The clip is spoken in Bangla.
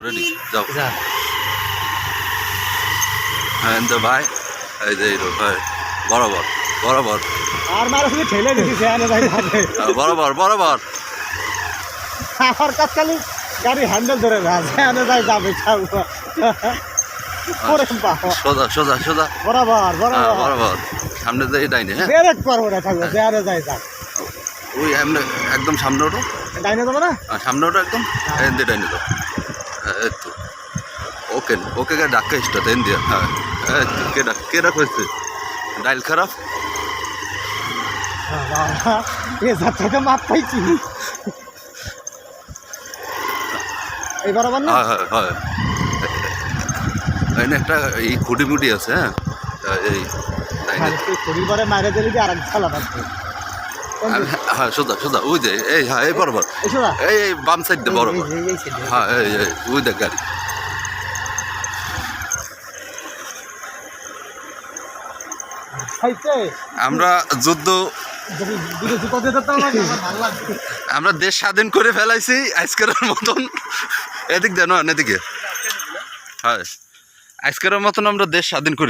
রেডি যাও হ্যাঁ তো ভাই এই যে ভাই বরাবর বরাবর আর মারা শুধু ঠেলে দিছি ভাই হ্যাঁ, বরাবর বরাবর আমার কাজ খালি গাড়ি হ্যান্ডেল ধরে সেখানে যাই যাবে পাবো সোজা সোজা সোজা। বরাবর হ্যাঁ বরাবর। বরাবর। সামনে যাই ডাইনে হ্যাঁ? বেরেক পারব না থাকব সেখানে যাই যাক। ওই এমনি একদম সামনে ওঠো। ডাইনে যাব না? হ্যাঁ, সামনে ওঠো একদম। ডাইনে দাও হ্যাঁ, এই তো ওকে ওকে কে ডাক্কা স্টার্ট এন দিয়ে। হ্যাঁ কে ডাক কে ডাক হয়েছে? ডাইল খারাপ? মাপ পাইছি। এই বরাবর না? হ্যাঁ হ্যাঁ হয়। এখানে একটা এই খুঁটি মুটি আছে হ্যাঁ? এই পরিবারে মারে দিলে কি আর এক হ্যাঁ সোজা সোজা ওই যে এই হ্যাঁ এই বরাবর। এই এই বাম সাইড দিয়ে বরাবর। হ্যাঁ এই এই ওই দেখ গাড়ি। আমরা যুদ্ধ আমরা দেশ স্বাধীন করে ফেলাইছি আজকের মতন। এদিক দেন এদিকে। হ্যাঁ আজকের মতন আমরা দেশ স্বাধীন করি।